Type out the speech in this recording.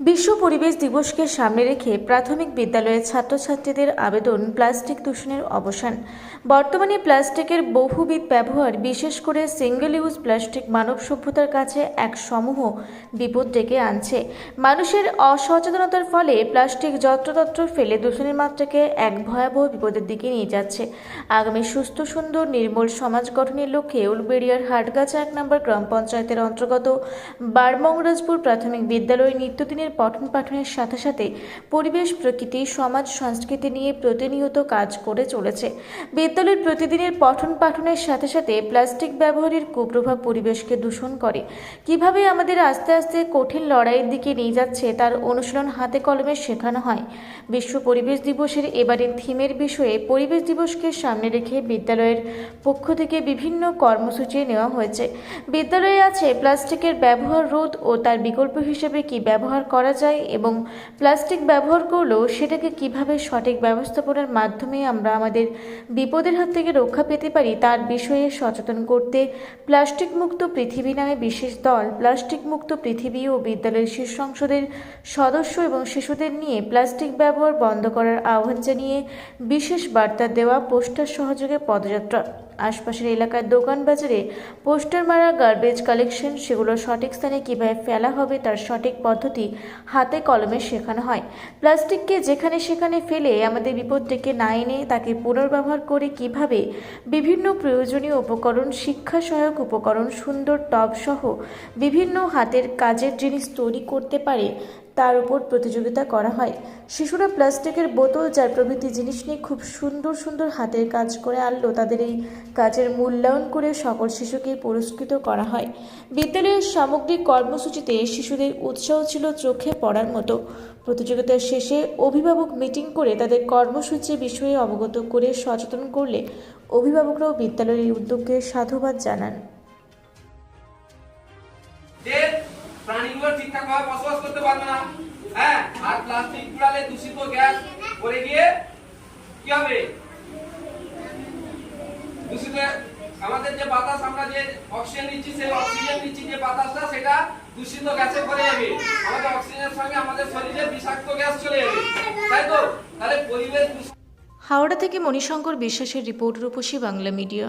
বিশ্ব পরিবেশ দিবসকে সামনে রেখে প্রাথমিক বিদ্যালয়ের ছাত্রছাত্রীদের আবেদন প্লাস্টিক দূষণের অবসান। বর্তমানে প্লাস্টিকের বহুবিধ ব্যবহার, বিশেষ করে সিঙ্গেল ইউজ প্লাস্টিক মানব সভ্যতার কাছে এক সমূহ বিপদ ডেকে আনছে। মানুষের অসচেতনতার ফলে প্লাস্টিক যত্রতত্র ফেলে দূষণের মাত্রাকে এক ভয়াবহ বিপদের দিকে নিয়ে যাচ্ছে। আগামী সুস্থ, সুন্দর, নির্মল সমাজ গঠনের লক্ষ্যে উলবেড়িয়ার হাটগাছা এক নম্বর গ্রাম পঞ্চায়েতের অন্তর্গত বারমংরাজপুর প্রাথমিক বিদ্যালয়ে নিত্যদিনের পঠন পাঠনের সাথে সাথে পরিবেশ, প্রকৃতি, সমাজ, সংস্কৃতি নিয়ে প্রতিনিয়ত কাজ করে চলেছে। বিদ্যালয়ের প্রতিদিনের পঠন পাঠনের সাথে সাথে প্লাস্টিক ব্যবহারের কুপ্রভাব পরিবেশকে দূষণ করে। কীভাবে আমাদের আস্তে আস্তে কঠিন লড়াইয়ের দিকে নিয়ে যাচ্ছে তার অনুশীলন হাতে কলমে শেখানো হয়। বিশ্ব পরিবেশ দিবসের এবারের থিমের বিষয়ে পরিবেশ দিবসকে সামনে রেখে বিদ্যালয়ের পক্ষ থেকে বিভিন্ন কর্মসূচি নেওয়া হয়েছে। বিদ্যালয়ে আছে প্লাস্টিকের ব্যবহার রোধ ও তার বিকল্প হিসেবে কি ব্যবহার করা যায় এবং প্লাস্টিক ব্যবহার করলেও সেটাকে কীভাবে সঠিক ব্যবস্থাপনার মাধ্যমে আমরা আমাদের বিপদের হাত থেকে রক্ষা পেতে পারি তার বিষয়ে সচেতন করতে প্লাস্টিক মুক্ত পৃথিবী নামে বিশেষ দল, প্লাস্টিক মুক্ত পৃথিবী ও বিদ্যালয়ের শীর্ষ সংসদের সদস্য এবং শিশুদের নিয়ে প্লাস্টিক ব্যবহার বন্ধ করার আহ্বান জানিয়ে বিশেষ বার্তা দেওয়া পোস্টার সহযোগে পদযাত্রা আশপাশের এলাকার দোকান বাজারে পোস্টার মারা গার্বেজ কালেকশন সেগুলো সঠিক স্থানে কীভাবে ফেলা হবে তার সঠিক পদ্ধতি হাতে কলমে শেখানো হয়। প্লাস্টিককে যেখানে সেখানে ফেলে আমাদের বিপদ ডেকে না এনে তাকে পুনর্ব্যবহার করে কীভাবে বিভিন্ন প্রয়োজনীয় উপকরণ, শিক্ষা সহায়ক উপকরণ, সুন্দর টব সহ বিভিন্ন হাতের কাজের জিনিস তৈরি করতে পারে তার উপর প্রতিযোগিতা করা হয়। শিশুরা প্লাস্টিকের বোতল যার প্রভৃতি জিনিস নিয়ে খুব সুন্দর সুন্দর হাতের কাজ করে আনলো, তাদের এই কাজের মূল্যায়ন করে সকল শিশুকে পুরস্কৃত করা হয়। বিদ্যালয়ের সামগ্রিক কর্মসূচিতে শিশুদের উৎসাহ ছিল চোখে পড়ার মতো। প্রতিযোগিতার শেষে অভিভাবক মিটিং করে তাদের কর্মসূচি বিষয়ে অবগত করে সচেতন করলে অভিভাবকরাও বিদ্যালয়ের এই উদ্যোগকে সাধুবাদ জানান। প্রাণীগুলো ঠিকঠাক ভাবে বসবাস করতে পারবে না। হ্যাঁ আর প্লাস্টিক পুড়ালে দূষিত গ্যাস পড়ে গিয়ে কি হবে? দূষিত আমাদের যে বাতাস, আমরা যে অক্সিজেন নিচ্ছি, সেই অক্সিজেন নিচ্ছি, যে বাতাসটা, সেটা দূষিত গ্যাসে পড়ে যাবে। আমাদের অক্সিজেনের সঙ্গে আমাদের শরীরে বিষাক্ত গ্যাস চলে যাবে। তাই তো? তাহলে পরিবেশ হাওড়া থেকে মণিশঙ্কর বিশ্বাসের রিপোর্ট রূপসী বাংলা মিডিয়া।